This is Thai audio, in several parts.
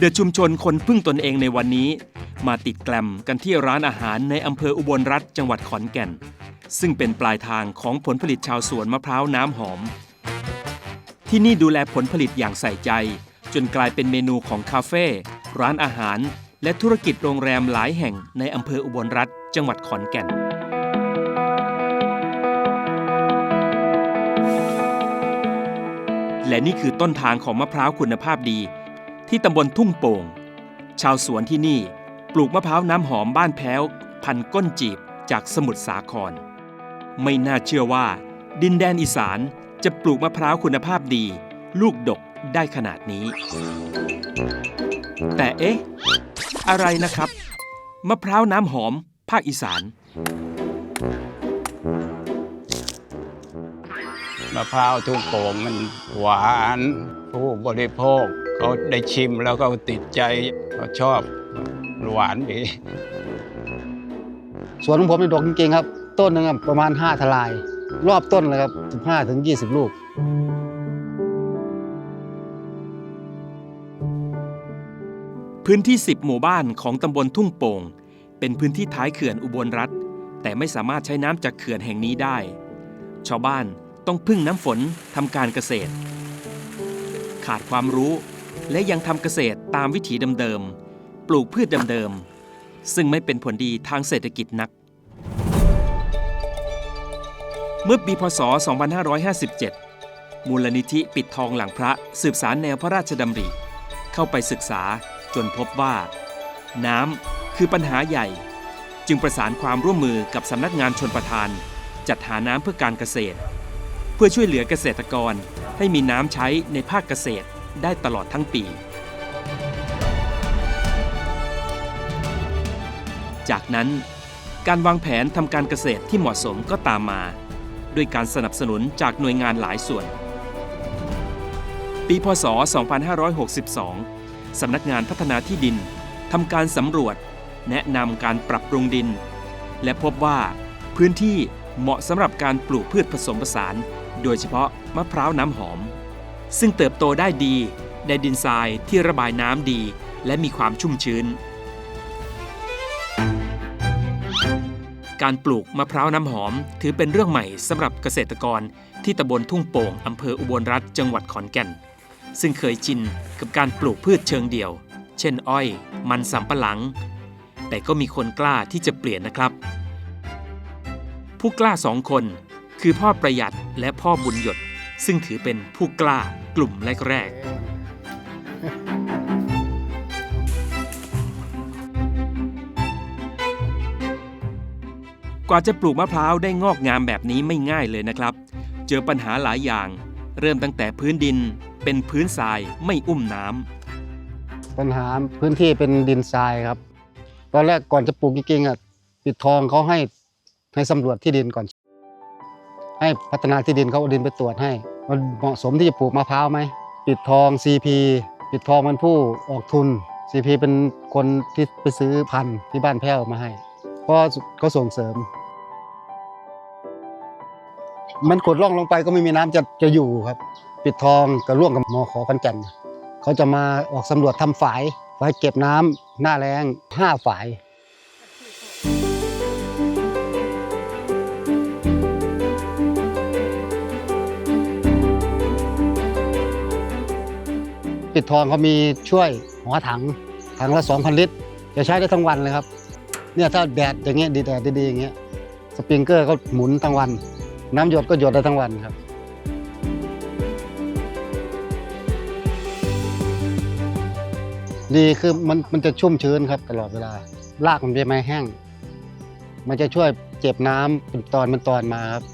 เดอะชุมชนคนพึ่งตนเองในวันนี้ มาติดแกลมกันที่ร้านอาหารในอำเภออุบลรัฐจังหวัดขอนแก่น ซึ่งเป็นปลายทางของผลผลิตชาวสวนมะพร้าวน้ำหอม ที่นี่ดูแลผลผลิตอย่างใส่ใจ จนกลายเป็นเมนูของคาเฟ่ร้านอาหาร และธุรกิจโรงแรมหลายแห่งในอำเภออุบลรัฐจังหวัดขอนแก่นและนี่คือต้นทางของมะพร้าวคุณภาพดี ที่ตำบลทุ่งโป่ง ชาวสวนที่นี่ปลูกมะพร้าวน้ำหอมบ้านแพ้ว พันก้นจีบจากสมุทรสาคร ไม่น่าเชื่อว่า ดินแดนอีสานจะปลูกมะพร้าวคุณภาพดี ลูกดกได้ขนาดนี้ แต่เอ๊ะ อะไรนะครับ มะพร้าวน้ำหอม ภาคอีสานมะพร้าวทุ่งโป่งมันหวานผู้บริโภค เขาได้ชิมแล้วก็ติดใจเขาชอบหวานดีสวนของผมนี่ดกจริงๆครับ ต้นหนึงอะประมาณ 5 ทลาย รอบต้นเลยครับ 15ถึง20 ลูก พื้นที่ 10 หมู่บ้านของตำบลทุ่งโป่ง เป็นพื้นที่ท้ายเขื่อนอุบลรัฐ แต่ไม่สามารถใช้น้ำจากเขื่อนแห่งนี้ได้ ชาวบ้านต้องพึ่งน้ำฝนทำการเกษตร ขาดความรู้ และยังทำเกษตรตามวิถีเดิมๆ ปลูกพืชเดิมๆ ซึ่งไม่เป็นผลดีทางเศรษฐกิจนัก เมื่อปีพศ 2557 มูลนิธิปิดทองหลังพระสืบสารแนวพระราชดำริ เข้าไปศึกษาจนพบว่า น้ำคือปัญหาใหญ่ จึงประสานความร่วมมือกับสำนักงานชนประทาน จัดหาน้ำเพื่อการเกษตร เพื่อช่วยเหลือเกษตรกรให้มีน้ำใช้ในภาคเกษตร ได้ตลอดทั้งปี จากนั้นการวางแผนทำการเกษตรที่เหมาะสมก็ตามมา ด้วยการสนับสนุนจากหน่วยงานหลายส่วน ปีพศ 2562 สำนักงานพัฒนาที่ดินทำการสำรวจ แนะนำการปรับปรุงดิน และพบว่าพื้นที่เหมาะสำหรับการปลูกพืชผสมผสาน โดยเฉพาะมะพร้าวน้ำหอม ซึ่งเติบโตได้ดีในดินทรายที่ระบายน้ำดี และมีความชุ่มชื้น การปลูกมะพร้าวน้ำหอมถือเป็นเรื่องใหม่สำหรับเกษตรกรที่ตำบลทุ่งโป่งอำเภออุบลรัฐจังหวัดขอนแก่น ซึ่งเคยชินกับการปลูกพืชเชิงเดี่ยว เช่น อ้อย มันสำปะหลัง แต่ก็มีคนกล้าที่จะเปลี่ยนนะครับ ผู้กล้าสองคนคือพ่อประหยัดและพ่อบุญหยด ซึ่งถือเป็นผู้กล้ากลุ่มแรกๆ กว่าจะปลูกมะพร้าวได้งอกงามแบบนี้ไม่ง่ายเลยนะครับ เจอปัญหาหลายอย่าง เริ่มตั้งแต่พื้นดินเป็นพื้นทรายไม่อุ้มน้ำ ปัญหาพื้นที่เป็นดินทรายครับ ตอนแรกก่อนจะปลูกจริงๆอะปิดทองเขาให้ให้สำรวจที่ดินก่อน ให้พัฒนาที่ดินเขาเอาดินไปตรวจให้ มันเหมาะสมที่จะปลูกมะพร้าวไหมปิดทอง CP ปิดทองเป็นผู้ออกทุน CP เป็นคนที่ไปซื้อพันธุ์ที่บ้านแพ้วมาให้เพราะเขาส่งเสริม มันกดร่องลงไปก็ไม่มีน้ำจะจะอยู่ครับ ปิดทองกับร่วมกับมอขอกันจันเขาจะมาออกสำรวจทำฝายฝายเก็บน้ำหน้าแรงห้าฝาย ปิดทองเขามีช่วยหัวถังถังละ2,000 ลิตร จะใช้ได้ทั้งวันเลยครับ เนี่ยถ้าแดดอย่างเงี้ยดีแดดดีๆอย่างเงี้ยสปริงเกอร์ก็หมุนทั้งวัน น้ำหยดก็หยดได้ทั้งวันครับดีคือมันมันจะชุ่มชื้นครับตลอดเวลารากมันจะไม่แห้ง มันจะช่วยเจ็บน้ำเป็นตอนเป็นตอนมาครับ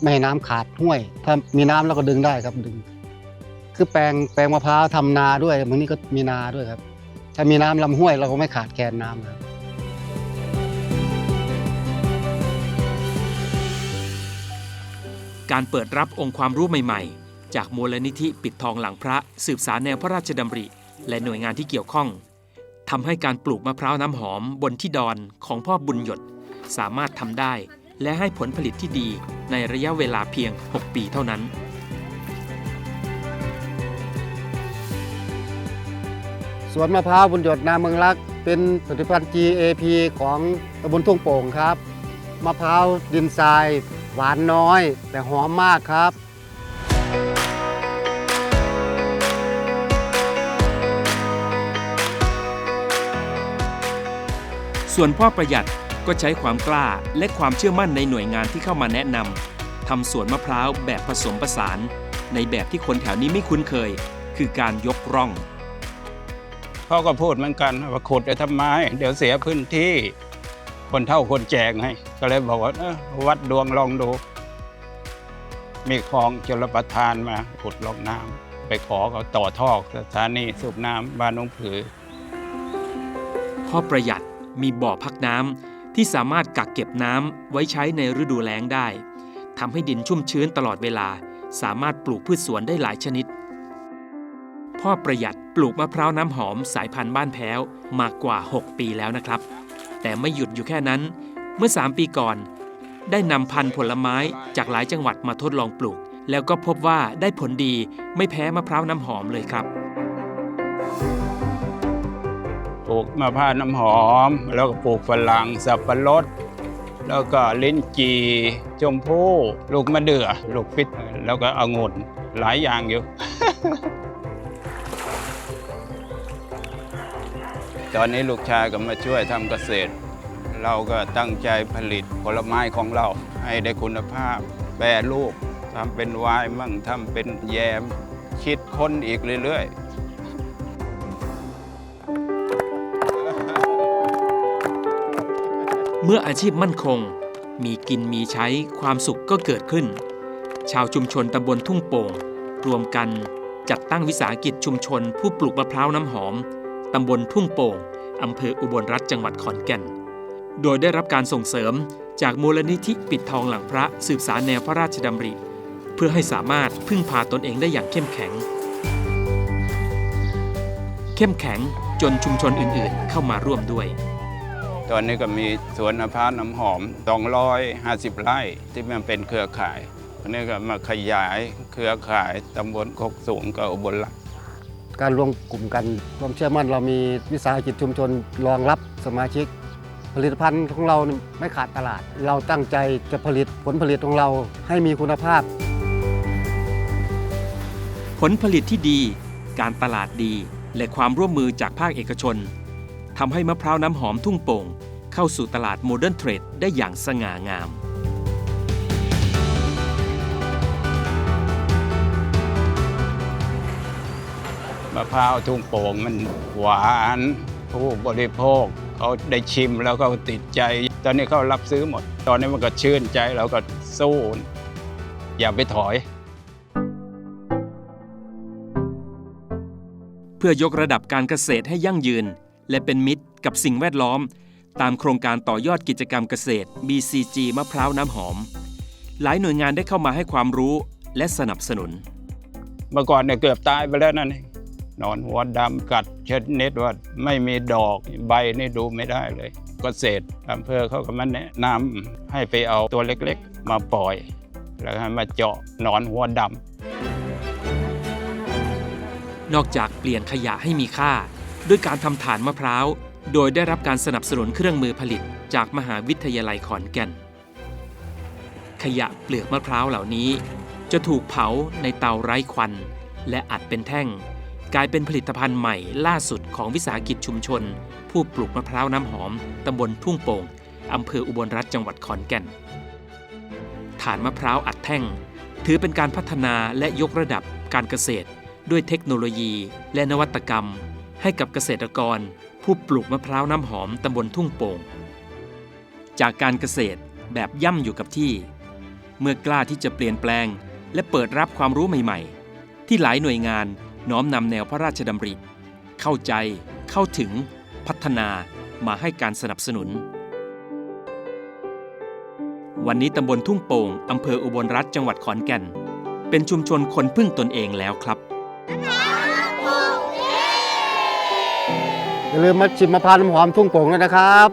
ไม่ให้น้ำขาดห้วย ถ้ามีน้ำเราก็ดึงได้ครับดึง คือแปลงแปลงมะพร้าวทำนาด้วยบางนี้ก็มีนาด้วยครับ ถ้ามีน้ำลำห้วยเราก็ไม่ขาดแคลนน้ำครับการเปิดรับองค์ความรู้ใหม่ๆ จากมูลนิธิปิดทองหลังพระสืบสารแนวพระราชดำริ และหน่วยงานที่เกี่ยวข้องทำให้การปลูกมะพร้าวน้ำหอมบนที่ดอนของพ่อบุญหยดสามารถทำได้ และให้ผลผลิตที่ดีในระยะเวลาเพียง 6 ปีเท่านั้น สวนมะพร้าวบุญหยดนาเมืองรัก เป็นผลิตภัณฑ์ GAP ของตำบลทุ่งโป่งครับ มะพร้าวดินทราย หวานน้อย แต่หอมมากครับส่วนพ่อประหยัดก็ใช้ความกล้าและความเชื่อมั่นในหน่วยงานที่เข้ามาแนะนำทำสวนมะพร้าวแบบผสมผสาน ในแบบที่คนแถวนี้ไม่คุ้นเคย คือการยกร่อง เขาก็พูดเหมือนกันว่าขุดจะทำไม เดี๋ยวเสียพื้นที่ คนเท่าคนแจกให้ ก็เลยบอกว่าวัดดวงลองดู มีคลองชลประทานมาขุดลงน้ำไปขอเขาต่อท่อสถานีสูบน้ำบ้านหนองผือ พ่อประหยัดมีบ่อพักน้ำที่สามารถกักเก็บน้ำไว้ใช้ในฤดูแล้งได้ทำให้ดินชุ่มชื้นตลอดเวลา สามารถปลูกพืชสวนได้หลายชนิด พ่อประหยัดปลูกมะพร้าวน้ำหอมสายพันธุ์บ้านแพ้วมากกว่า 6 ปีแล้วนะครับ แต่ไม่หยุดอยู่แค่นั้น เมื่อ 3 ปีก่อน ได้นำพันธุ์ผลไม้จากหลายจังหวัดมาทดลองปลูก แล้วก็พบว่าได้ผลดีไม่แพ้มะพร้าวน้ำหอมเลยครับปลูกมะพร้าวน้ำหอม แล้วก็ปลูกฝรั่งสับปะรด แล้วก็ลิ้นจี่ชมพู่ลูกมะเดื่อ ลูกฟิตแล้วก็องุ่นหลายอย่างอยู่ ตอนนี้ลูกชายก็มาช่วยทำเกษตร เราก็ตั้งใจผลิตผลไม้ของเราให้ได้คุณภาพ แปรรูปทำเป็นวน์มั่งทำเป็นแยม คิดค้นอีกเรื่อยๆเมื่ออาชีพมั่นคง มีกินมีใช้ความสุขก็เกิดขึ้น ชาวชุมชนตำบลทุ่งโป่ง รวมกันจัดตั้งวิสาหกิจชุมชนผู้ปลูกมะพร้าวน้ำหอม ตำบลทุ่งโป่งอำเภออุบลรัฐจังหวัดขอนแก่น โดยได้รับการส่งเสริมจากมูลนิธิปิดทองหลังพระสืบสารแนวพระราชดำริ เพื่อให้สามารถพึ่งพาตนเองได้อย่างเข้มแข็ง เข้มแข็งจนชุมชนอื่นๆ เข้ามาร่วมด้วย ตอนนี้ก็มีสวนมะพร้าวน้ำหอม 250 ไร่ที่มันเป็นเครือข่ายอันนี้ก็มาขยายเครือข่ายตำบลโคกสูงกับอุบลรัตน์ การรวมกลุ่มกันความเชื่อมั่นเรามีวิสาหกิจชุมชนรองรับสมาชิก ผลิตภัณฑ์ของเราไม่ขาดตลาด เราตั้งใจจะผลิตผลผลิตของเราให้มีคุณภาพ ผลผลิตที่ดี การตลาดดี และความร่วมมือจากภาคเอกชนทำให้มะพร้าวน้ำหอมทุ่งโป่ง เข้าสู่ตลาดโมเดิร์นเทรดได้อย่างสง่างาม มะพร้าวทุ่งโป่งมันหวาน ผู้บริโภคเขาได้ชิมแล้วก็ติดใจ ตอนนี้เขารับซื้อหมด ตอนนี้มันก็ชื่นใจเราก็สู้ อย่าไปถอย เพื่อยกระดับการเกษตรให้ยั่งยืน และเป็นมิตรกับสิ่งแวดล้อม ตามโครงการต่อยอดกิจกรรมเกษตร BCG มะพร้าวน้ำหอม หลายหน่วยงานได้เข้ามาให้ความรู้และสนับสนุน เมื่อก่อนเนี่ยเกือบตายไปแล้วนั่นเอง นอนหัวดำกัดเชนิดว่าไม่มีดอกใบนี่ดูไม่ได้เลยเกษตรอำเภอเขาก็มาแนะนำให้ไปเอาตัวเล็กๆ มาปล่อย แล้วให้มาเจาะนอนหัวดำนอกจากเปลี่ยนขยะให้มีค่า ด้วยการทำฐานมะพร้าว โดยได้รับการสนับสนุนเครื่องมือผลิตจากมหาวิทยาลัยขอนแก่น ขยะเปลือกมะพร้าวเหล่านี้ จะถูกเผาในเตาไร้ควัน และอัดเป็นแท่ง กลายเป็นผลิตภัณฑ์ใหม่ล่าสุดของวิสาหกิจชุมชน ผู้ปลูกมะพร้าวน้ำหอม ตำบลทุ่งโป่งอำเภออุบลรัฐจังหวัดขอนแก่นฐานมะพร้าวอัดแท่ง ถือเป็นการพัฒนาและยกระดับการเกษตร ด้วยเทคโนโลยีและนวัตกรรม ให้กับเกษตรกร ผู้ปลูกมะพร้าวน้ำหอมตำบลทุ่งโป่ง จากการเกษตรแบบย่ำอยู่กับที่ เมื่อกล้าที่จะเปลี่ยนแปลง และเปิดรับความรู้ใหม่ ๆ ที่หลายหน่วยงาน น้อมนำแนวพระราชดำริ เข้าใจ เข้าถึง พัฒนา มาให้การสนับสนุน วันนี้ตำบลทุ่งโป่งอำเภออุบลรัฐจังหวัดขอนแก่น เป็นชุมชนคนพึ่งตนเองแล้วครับอย่าลืมมาชิมมะพร้าวน้ำหอมทุ่งโป่งด้วยนะครับ